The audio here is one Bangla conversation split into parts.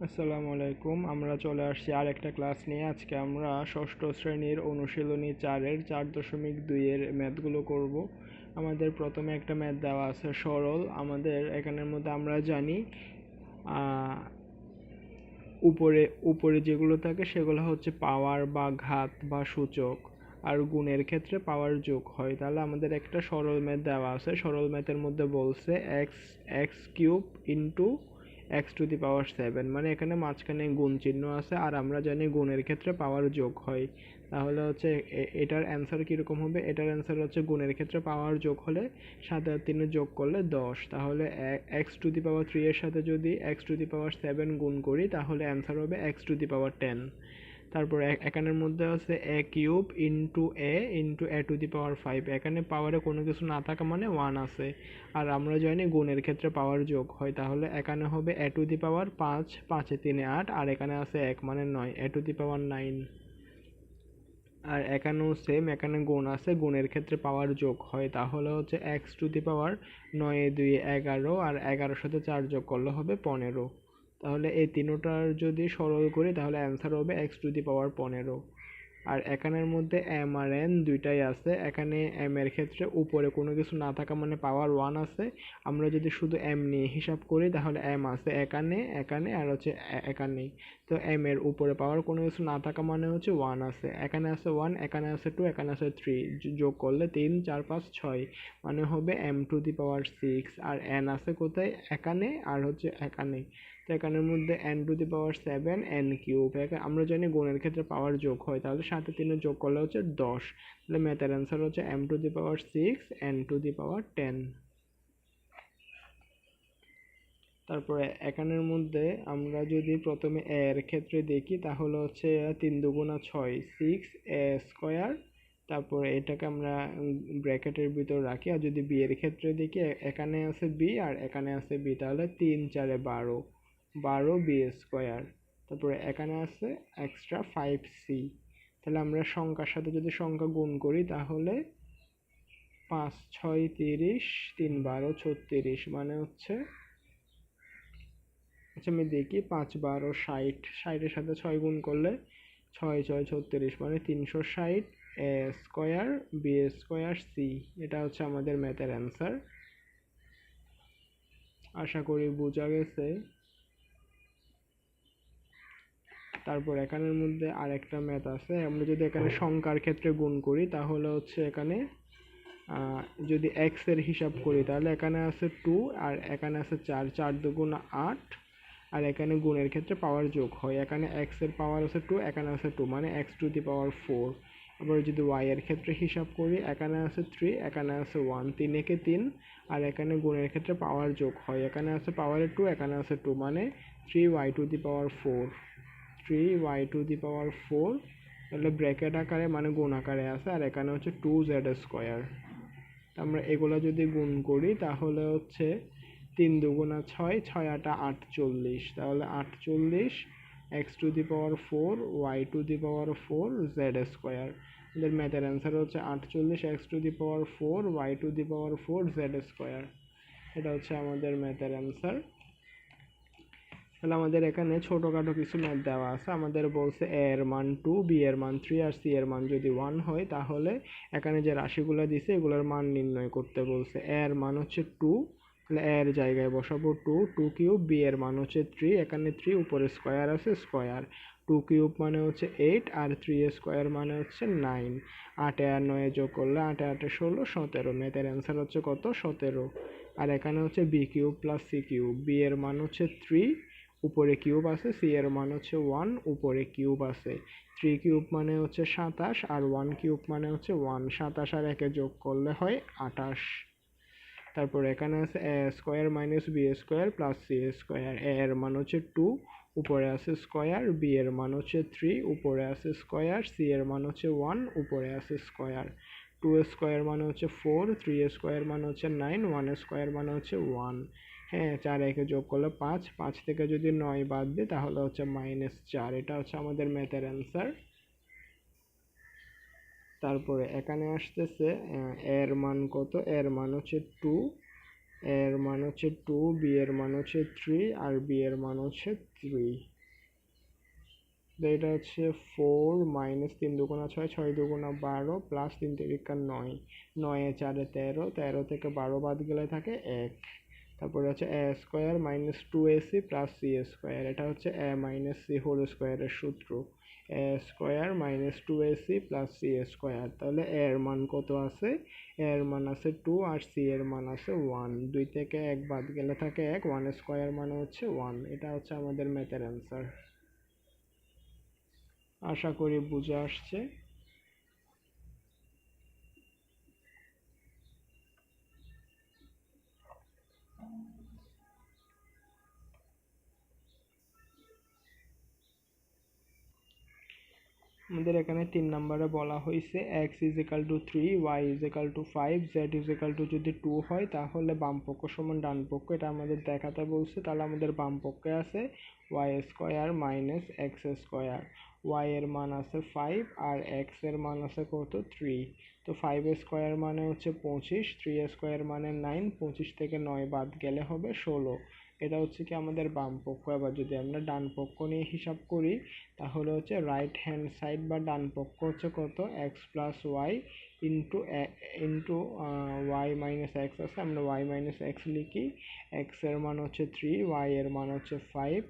আসসালামু আলাইকুম, আমরা চলে আসছি আর একটা ক্লাস নিয়ে। আজকে আমরা ষষ্ঠ শ্রেণির অনুশীলনী চারের চার দশমিক দুইয়ের ম্যাথগুলো করব। আমাদের প্রথমে একটা ম্যাথ দেওয়া আছে সরল। আমাদের এখানের মধ্যে আমরা জানি উপরে উপরে যেগুলো থাকে সেগুলো হচ্ছে পাওয়ার বা ঘাত বা সূচক। আর গুণের ক্ষেত্রে পাওয়ার যোগ হয়। তাহলে আমাদের একটা সরল ম্যাথ দেওয়া আছে। সরল ম্যাথের মধ্যে বলছে X X cube into X to the power seven মানে এখানে মাঝখানে গুণ চিহ্ন আছে, আর আমরা জানি গুণের ক্ষেত্রে পাওয়ার যোগ হয়। তাহলে হচ্ছে এটার অ্যান্সার কীরকম হবে? এটার অ্যান্সার হচ্ছে গুণের ক্ষেত্রে পাওয়ার যোগ হলে সাত আর তিনে যোগ করলে দশ। তাহলে X to the power three এর সাথে যদি X to the power seven গুণ করি, তাহলে অ্যান্সার হবে X to the power ten তারপর এখানের মধ্যে আছে A cube into A into A to the power five এখানে পাওয়ারে কোনো কিছু না থাকা মানে ওয়ান আছে। আর আমরা জানি গুণের ক্ষেত্রে পাওয়ার যোগ হয়। তাহলে এখানে হবে এ টু দি পাওয়ার পাঁচ, পাঁচে তিনে আট, আর এখানে আছে এক মানে নয়, এ টু দি পাওয়ার নাইন আর এখানেও সেম এখানে গুণ আছে, গুণের ক্ষেত্রে পাওয়ার যোগ হয়। তাহলে হচ্ছে এক্স টু দি পাওয়ার নয়, দুই, এগারো, আর এগারোর সাথে চার যোগ করলে হবে পনেরো। তাহলে এই তিনোটার যদি সরল করি তাহলে অ্যান্সার হবে এক্স টু দি পাওয়ার পনেরো। আর এখানের মধ্যে এম আর এন দুইটাই আছে। এখানে এম এর ক্ষেত্রে উপরে কোনো কিছু না থাকা মানে পাওয়ার ওয়ান আছে। আমরা যদি শুধু এম নিয়ে হিসাব করি, তাহলে এম আছে এখানে এখানে আর হচ্ছে এখানে তো এম এর উপরে পাওয়ার কোনো কিছু না থাকা মানে হচ্ছে ওয়ান আছে। এখানে আছে ওয়ান এখানে আছে টু এখানে আছে থ্রি যোগ করলে তিন, চার, পাঁচ, ছয়। মানে হবে M to the power six R N আছে কোথায়? এখানে আর হচ্ছে এখানে তো এখানের মধ্যে N to the power seven N cube আমরা জানি গুণের ক্ষেত্রে পাওয়ার যোগ হয়। তাহলে সাথে তিনের যোগ করলে হচ্ছে দশ। তাহলে ম্যাথের অ্যান্সার হচ্ছে M to the power six N to the power ten তারপরে এখানের মধ্যে আমরা যদি প্রথমে এর ক্ষেত্রে দেখি, তাহলে হচ্ছে তিন দুগুণা ছয় সিক্স এ স্কোয়ার তারপরে এটাকে আমরা ব্র্যাকেটের ভিতর রাখি। আর যদি বি এর ক্ষেত্রে দেখি এখানে আছে বি আর এখানে আছে বি তাহলে তিন চারে বারো। বারো বি স্কোয়ার তারপরে এখানে আছে এক্সট্রা ফাইভ সি তাহলে আমরা সংখ্যার সাথে যদি সংখ্যা গুণ করি, তাহলে পাঁচ, ছয়, তিরিশ, তিন, বারো, ছত্রিশ মানে হচ্ছে আচ্ছা আমি দেখি, পাঁচ, বারো, ষাট, ষাটের সাথে ছয় গুণ করলে ছয় ছয়, ছত্রিশ মানে তিনশো ষাট, A square, B square, C. এটা হচ্ছে আমাদের ম্যাথের অ্যান্সার আশা করি বোঝা গেছে। তারপর এখানের মধ্যে আরেকটা ম্যাথ আছে। আমরা যদি এখানে সংখ্যার ক্ষেত্রে গুণ করি তাহলে হচ্ছে এখানে যদি এক্সের হিসাব করি তাহলে এখানে আছে টু আর এখানে আছে চার। চার দুগুণ আট আর এখানে গুণের ক্ষেত্রে পাওয়ার যোগ হয়। এখানে এক্সের পাওয়ার আছে টু এখানে আছে টু মানে X to the power four আবার যদি ওয়াই এর ক্ষেত্রে হিসাব করি এখানে আছে থ্রি এখানে আছে ওয়ান তিন একে তিন আর এখানে গুণের ক্ষেত্রে পাওয়ার যোগ হয়। এখানে আছে পাওয়ারের টু এখানে আছে টু মানে three Y to the power four three Y to the power four তাহলে ব্র্যাকেট আকারে মানে গুণ আকারে আছে, আর এখানে হচ্ছে টু জেড স্কোয়ার আমরা এগুলো যদি গুণ করি, তাহলে হচ্ছে তিন দুগুণা ছয় ছয় আটা আটচল্লিশ। তাহলে আটচল্লিশ X to the power four Y to the power four Z square আমাদের ম্যাথের অ্যান্সার হচ্ছে আটচল্লিশ X to the power four Y to the power four Z square এটা হচ্ছে আমাদের ম্যাথের অ্যান্সার তাহলে আমাদের এখানে ছোটোখাটো কিছু ম্যাথ দেওয়া আছে। আমাদের বলছে এ এর মান টু বি এর মান থ্রি আর সি এর মান যদি ওয়ান হয়, তাহলে এখানে যে রাশিগুলো দিছে, এগুলোর মান নির্ণয় করতে বলছে। এ এর মান হচ্ছে টু তাহলে এর জায়গায় বসাবো টু টু কিউব বি এর মান হচ্ছে থ্রি এখানে থ্রি উপরে স্কোয়ার আছে স্কোয়ার টু কিউব মানে হচ্ছে এইট আর থ্রি স্কোয়ার মানে হচ্ছে নাইন আটে আর নয়ে যোগ করলে আটে আটে ষোলো, সতেরো। ম্যাথের অ্যান্সার হচ্ছে কত? সতেরো। আর এখানে হচ্ছে B cube plus C cube B এর মান হচ্ছে থ্রি উপরে কিউব আছে, সি এর মান হচ্ছে ওয়ান উপরে কিউব আছে। থ্রি কিউব মানে হচ্ছে সাতাশ, আর ওয়ান কিউব মানে হচ্ছে ওয়ান সাতাশ আর একে যোগ করলে হয় আটাশ তারপর এখানে আছে A square minus B square plus C square A এর মান হচ্ছে টু উপরে আছে স্কোয়ার বি এর মান হচ্ছে থ্রি উপরে আছে স্কোয়ার সি এর মান হচ্ছে ওয়ান উপরে আছে স্কোয়ার টু স্কোয়ার মানে হচ্ছে ফোর থ্রি স্কোয়ার মানে হচ্ছে নাইন ওয়ান স্কোয়ার মানে হচ্ছে ওয়ান হ্যাঁ চার একে যোগ করলে পাঁচ পাঁচ থেকে যদি নয় বাদ দিই, তাহলে হচ্ছে মাইনাস চার। এটা হচ্ছে আমাদের ম্যাথের অ্যান্সার তারপরে এখানে আসতেছে এর মান কত? এর মান হচ্ছে টু এর মান হচ্ছে টু বি এর মান হচ্ছে থ্রি আর বি এর মান হচ্ছে থ্রি এটা হচ্ছে ফোর মাইনাস তিন দুগুণা ছয় ছয় দুগুণা বারো প্লাস তিন তিরিকা নয়। নয়ে চারে তেরো তেরো থেকে বারো বাদ গেলে থাকে এক। তারপরে হচ্ছে A square minus two A C plus C square এটা হচ্ছে এ মাইনাস সি হোল স্কোয়ারের সূত্র। A square minus two A C plus C square তাহলে এর মান কত আছে? এর মান আছে টু আর সি এর মান আছে ওয়ান দুই থেকে এক বাদ গেলে থাকে এক ওয়ান স্কোয়ার মানে হচ্ছে ওয়ান এটা হচ্ছে আমাদের ম্যাথের অ্যান্সার আশা করি বুঝে আসছে। আমাদের এখানে তিন নম্বরে বলা হয়েছে X is equal to three Y is equal to five Z is equal to যদি টু হয়, তাহলে বাম পক্ষ সমান ডান পক্ষ, এটা আমাদের দেখাতে বলছে, তাহলে আমাদের বাম পক্ষে আছে। Y square minus X square Y এর মান আছে ফাইভ আর এক্সের মান আছে কত? থ্রি তো ফাইভ স্কোয়ার মানে হচ্ছে পঁচিশ থ্রি স্কোয়ার মানে নাইন পঁচিশ থেকে নয় বাদ গেলে হবে ষোলো। এটা হচ্ছে কি আমাদের বাম পক্ষ। এবার যদি আমরা ডান পক্ষ নিয়ে হিসাব করি, তাহলে হচ্ছে রাইট হ্যান্ড সাইড বা ডান পক্ষ হচ্ছে কত? X plus Y into into Y minus X আছে। আমরা ওয়াই মাইনাস এক্স লিখি। এক্সের মান হচ্ছে থ্রি ওয়াই এর মান হচ্ছে ফাইভ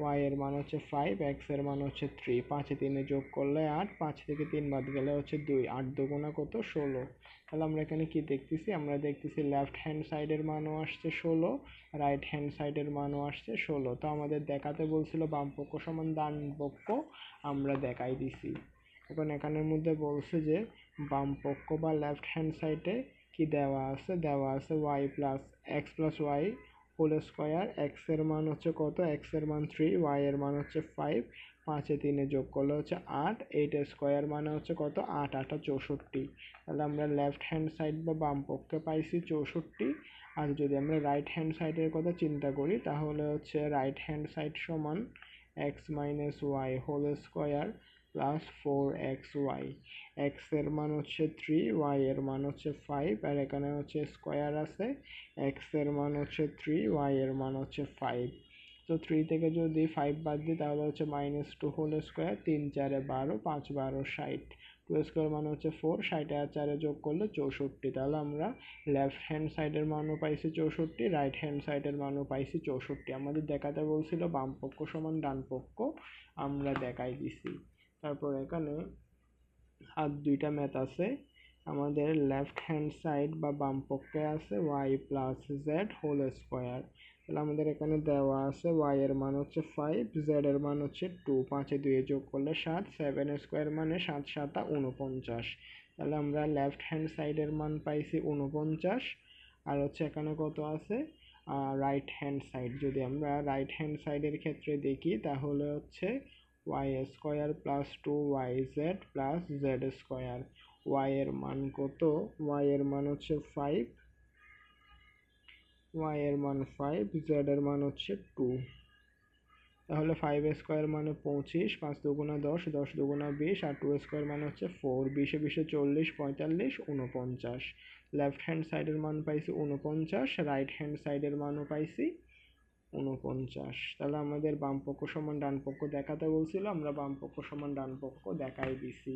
ওয়াই এর মান হচ্ছে ফাইভ এক্সের মান হচ্ছে থ্রি পাঁচে তিনে যোগ করলে আট, পাঁচ থেকে তিন বাদ গেলে হচ্ছে দুই, আট দুগুণা কত? ষোলো। তাহলে আমরা এখানে কি দেখতেছি? আমরা দেখতেছি লেফট হ্যান্ড সাইডের মানও আসছে ষোলো রাইট হ্যান্ড সাইডের মানও আসছে ষোলো। তো আমাদের দেখাতে বলছিল বাম পক্ষ সমান ডান পক্ষ, আমরা দেখাই দিছি। এখন এখানের মধ্যে বলছে যে বাম পক্ষ বা লেফট হ্যান্ড সাইডে কি দেওয়া আছে? দেওয়া আছে y plus x plus y whole square এক্সের মান হচ্ছে কত? এক্সের মান থ্রি ওয়াই এর মান হচ্ছে ফাইভ পাঁচে তিনে যোগ করলে হচ্ছে আট এইট স্কোয়ার মানে হচ্ছে কত? আট, আটা চৌষট্টি। তাহলে আমরা লেফট হ্যান্ড সাইড বা বাম পক্ষে পাইছি চৌষট্টি। আর যদি আমরা রাইট হ্যান্ড সাইডের কথা চিন্তা করি, তাহলে হচ্ছে রাইট হ্যান্ড সাইড সমান x minus y whole square plus four x y এক্সের মান হচ্ছে থ্রি ওয়াই এর মান হচ্ছে ফাইভ আর এখানে হচ্ছে স্কোয়ার আছে। এক্সের মান হচ্ছে থ্রি ওয়াই এর মান হচ্ছে ফাইভ তো থ্রি থেকে যদি ফাইভ বাদ দিই, তাহলে হচ্ছে মাইনাস টু হোল স্কোয়ার তিন চারে বারো, পাঁচ বারো ষাট। টু স্কোয়ার মানে হচ্ছে ফোর ষাট আর চারে যোগ করলে চৌষট্টি। তাহলে আমরা লেফট হ্যান্ড সাইডের মানও পাইছি চৌষট্টি রাইট হ্যান্ড সাইডের মানও পাইছি চৌষট্টি। আমাদের দেখাতে বলছিল বাম পক্ষ সমান ডান পক্ষ আমরা দেখাই দিছি। তারপর এখানে আর দুইটা ম্যাথ আছে। আমাদের লেফট হ্যান্ড সাইড বা বাম পক্ষে আছে y plus z whole square তাহলে আমাদের এখানে দেওয়া আছে ওয়াই এর মান হচ্ছে ফাইভ জেড এর মান হচ্ছে টু পাঁচে দুয়ে যোগ করলে সাত সেভেন স্কোয়ার মানে সাত, সাতা উনপঞ্চাশ তাহলে আমরা লেফট হ্যান্ড সাইডের মান পাইছি উনপঞ্চাশ আর হচ্ছে এখানে কত আছে? রাইট হ্যান্ড সাইড যদি আমরা রাইট হ্যান্ড সাইডের ক্ষেত্রে দেখি, তাহলে হচ্ছে y square plus two y z plus z square y এর মান কত? ওয়াই এর মান হচ্ছে ফাইভ ওয়াই এর মান ফাইভ জেড এর মান হচ্ছে টু তাহলে ফাইভ স্কোয়ার মানে পঁচিশ, পাঁচ দুগুণা দশ দশ দুগুণা বিশ, আর টু স্কোয়ার মানে হচ্ছে ফোর বিশে বিশে চল্লিশ, পঁয়তাল্লিশ উনপঞ্চাশ লেফট হ্যান্ড সাইডের মান পাইছি উনপঞ্চাশ রাইট হ্যান্ড সাইডের মানও পাইছি উনপঞ্চাশ তাহলে আমাদের বাম পক্ষ সমান ডান পক্ষ দেখাতে বলছিল, আমরা বাম পক্ষ সমান ডান পক্ষ দেখাই দিছি।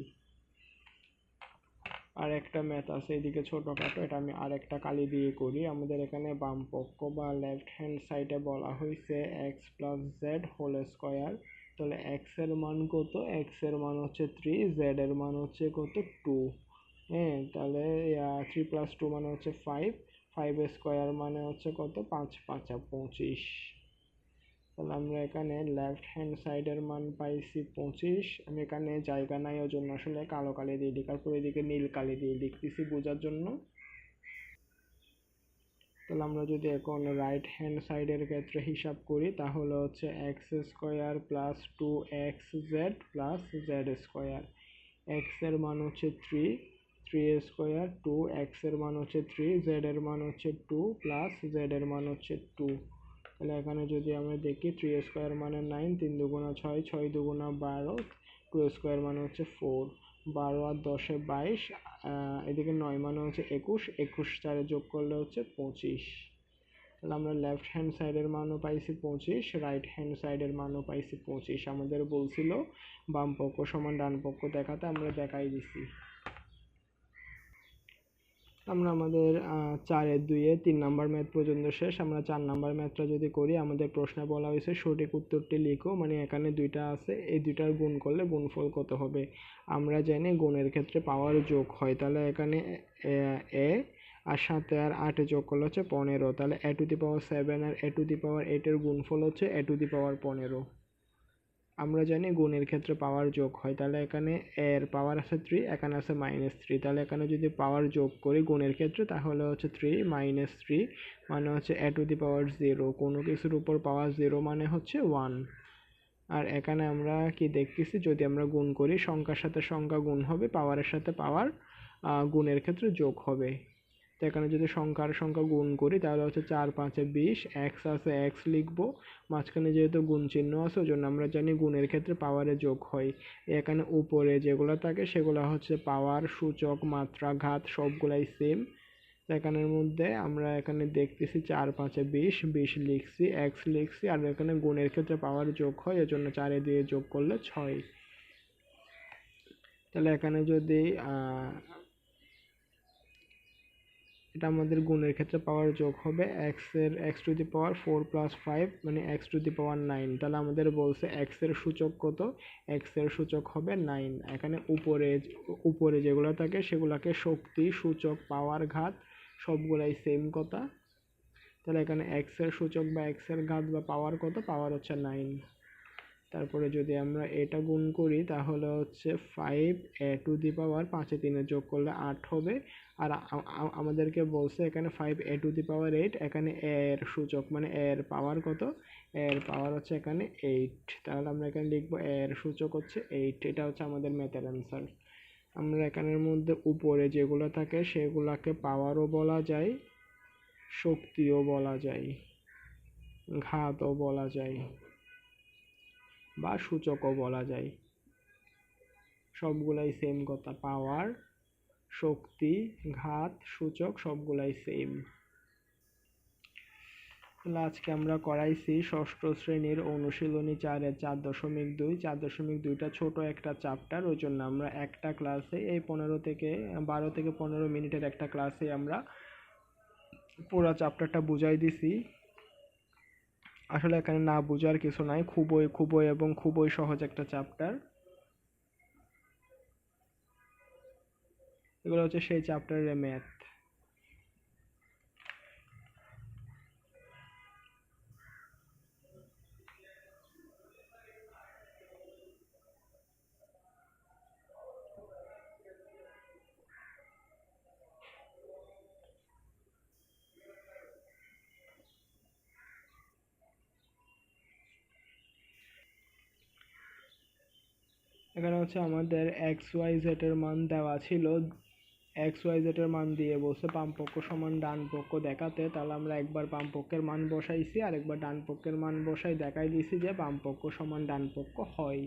আর একটা ম্যাথ আছে, এদিকে ছোটোখাটো এটা আমি আর একটা কালি দিয়ে করি। আমাদের এখানে বাম পক্ষ বা লেফট হ্যান্ড সাইডে বলা হয়েছে x plus z whole square তাহলে এক্সের মান কত? এক্সের মান হচ্ছে থ্রি জেড এর মান হচ্ছে কত? টু হ্যাঁ তাহলে থ্রি প্লাস টু মানে হচ্ছে ফাইভ ফাইভ স্কোয়ার মানে হচ্ছে কত? পাঁচ, পাঁচা পঁচিশ। তাহলে আমরা এখানে লেফট হ্যান্ড সাইডের মান পাইছি পঁচিশ। আমি এখানে জায়গা নাই ওই জন্য আসলে কালো কালি দিয়ে লিখার তারপর এদিকে নীল কালি দিয়ে লিখতেছি বোঝার জন্য। তাহলে আমরা যদি এখন রাইট হ্যান্ড সাইডের ক্ষেত্রে হিসাব করি, তাহলে হচ্ছে x square plus two x z plus z square এক্সের মান হচ্ছে থ্রি থ্রি স্কোয়ার টু এক্সের মান হচ্ছে থ্রি জেড এর মান হচ্ছে টু প্লাস জেড এর মান হচ্ছে টু তাহলে এখানে যদি আমরা দেখি থ্রি স্কোয়ার মানে নাইন তিন দুগুণা ছয় ছয় দুগুণা বারো টু স্কোয়ার মানে হচ্ছে ফোর বারো আর দশে বাইশ এদিকে নয় মানে হচ্ছে একুশ একুশ চারে যোগ করলে হচ্ছে পঁচিশ। তাহলে আমরা লেফট হ্যান্ড সাইডের মানও পাইছি পঁচিশ রাইট হ্যান্ড সাইডের মানও পাইছি পঁচিশ। আমাদের বলছিল বাম পক্ষ সমান ডান পক্ষ দেখাতে আমরা দেখাই দিছি। আমরা আমাদের চারের দুইয়ে তিন নাম্বার ম্যাথ পর্যন্ত শেষ। আমরা চার নাম্বার ম্যাথটা যদি করি, আমাদের প্রশ্নে বলা হয়েছে সঠিক উত্তরটি লিখো। মানে এখানে দুইটা আছে, এই দুইটার গুণ করলে গুণফল কত হবে? আমরা জানি গুণের ক্ষেত্রে পাওয়ার যোগ হয়। তাহলে এখানে এ আর সাথে আর আটে যোগ করলে হচ্ছে পনেরো। তাহলে a to the power seven R A to the power এইটের গুণফল হচ্ছে এ টু দি পাওয়ার পনেরো। আমরা জানি গুণের ক্ষেত্রে পাওয়ার যোগ হয়, তাহলে এখানে এর পাওয়ার আছে থ্রি এখানে আছে মাইনাস থ্রি তাহলে এখানে যদি পাওয়ার যোগ করি গুণের ক্ষেত্রে, তাহলে হচ্ছে থ্রি মাইনাস থ্রি মানে হচ্ছে এ টু দি পাওয়ার জিরো কোনো কিছুর উপর পাওয়ার জিরো মানে হচ্ছে ওয়ান আর এখানে আমরা কি দেখতেছি, যদি আমরা গুণ করি, সংখ্যার সাথে সংখ্যা গুণ হবে পাওয়ারের সাথে পাওয়ার গুণের ক্ষেত্রে যোগ হবে। তো এখানে যদি সংখ্যার সংখ্যা গুণ করি, তাহলে হচ্ছে চার, পাঁচে বিশ এক্স আছে এক্স লিখব। মাঝখানে যেহেতু গুণ চিহ্ন আছে ওই জন্য আমরা জানি গুণের ক্ষেত্রে পাওয়ারে যোগ হয়। এখানে উপরে যেগুলো থাকে, সেগুলো হচ্ছে পাওয়ার সূচক, মাত্রা, ঘাত, সবগুলাই সেম এখানের মধ্যে আমরা এখানে দেখতেছি চার, পাঁচে বিশ বিশ লিখছি এক্স লিখছি, আর এখানে গুণের ক্ষেত্রে পাওয়ার যোগ হয়, এজন্য চারে দিয়ে যোগ করলে ছয়। তাহলে এখানে যদি এটা আমাদের গুণের ক্ষেত্রে পাওয়ার যোগ হবে এক্সের x to the power four plus five মানে x to the power nine তাহলে আমাদের বলছে এক্সের সূচক কত? এক্সের সূচক হবে নাইন এখানে উপরে উপরে যেগুলো থাকে সেগুলোকে শক্তি, সূচক পাওয়ার ঘাত সবগুলাই সেম কথা। তাহলে এখানে এক্সের সূচক বা এক্সের ঘাত বা পাওয়ার কত? পাওয়ার হচ্ছে নাইন তারপরে যদি আমরা এটা গুণ করি, তাহলে হচ্ছে ফাইভ এ টু দি পাওয়ার পাঁচে তিনে যোগ করলে আট হবে। আর আমাদেরকে বলছে এখানে five a to the power eight এখানে এর সূচক মানে এর পাওয়ার কত? এর পাওয়ার হচ্ছে এখানে এইট তাহলে আমরা এখানে লিখব এর সূচক হচ্ছে এইট এটা হচ্ছে আমাদের ম্যাথের অ্যান্সার আমরা এখানের মধ্যে উপরে যেগুলো থাকে, সেগুলাকে পাওয়ারও বলা যায়, শক্তিও বলা যায়, ঘাতও বলা যায়। বা সূচকও বলা যায়। সবগুলাই সেম কথা পাওয়ার শক্তি, ঘাত, সূচক সবগুলাই সেম তাহলে আজকে আমরা করাইছি ষষ্ঠ শ্রেণির অনুশীলনী চারের চার দশমিক দুই। চার দশমিক দুইটা ছোট একটা চ্যাপ্টার ওই জন্য আমরা একটা ক্লাসে এই পনেরো থেকে, বারো থেকে পনেরো মিনিটের একটা ক্লাসে আমরা পুরো চ্যাপ্টারটা বুঝাই দিছি। আসলে এখানে না বোঝার কিছু নাই। খুবই খুবই এবং খুবই সহজ একটা চ্যাপ্টার এগুলো হচ্ছে সেই চ্যাপ্টারের ম্যাথ এখানে হচ্ছে আমাদের এক্স ওয়াই জেড এর মান দেওয়া ছিল। এক্স ওয়াই জেড এর মান দিয়ে বলছে বাম পক্ষ সমান ডান পক্ষ দেখাতে, তাহলে আমরা একবার বাম পক্ষের মান বসাইছি আর একবার ডান পক্ষের মান বসাই দেখাই দিয়েছি যে বাম পক্ষ সমান ডান পক্ষ হয়।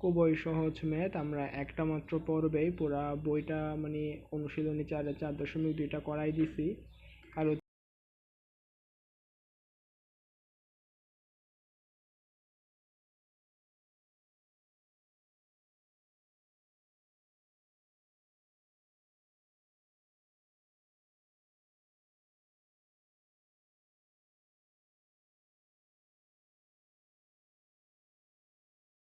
খুবই সহজ ম্যাথ, আমরা একটা মাত্র পর্বেই পুরা বইটা মানে অনুশীলনী চারে চার দশমিক দুইটা করাই দিছি। আর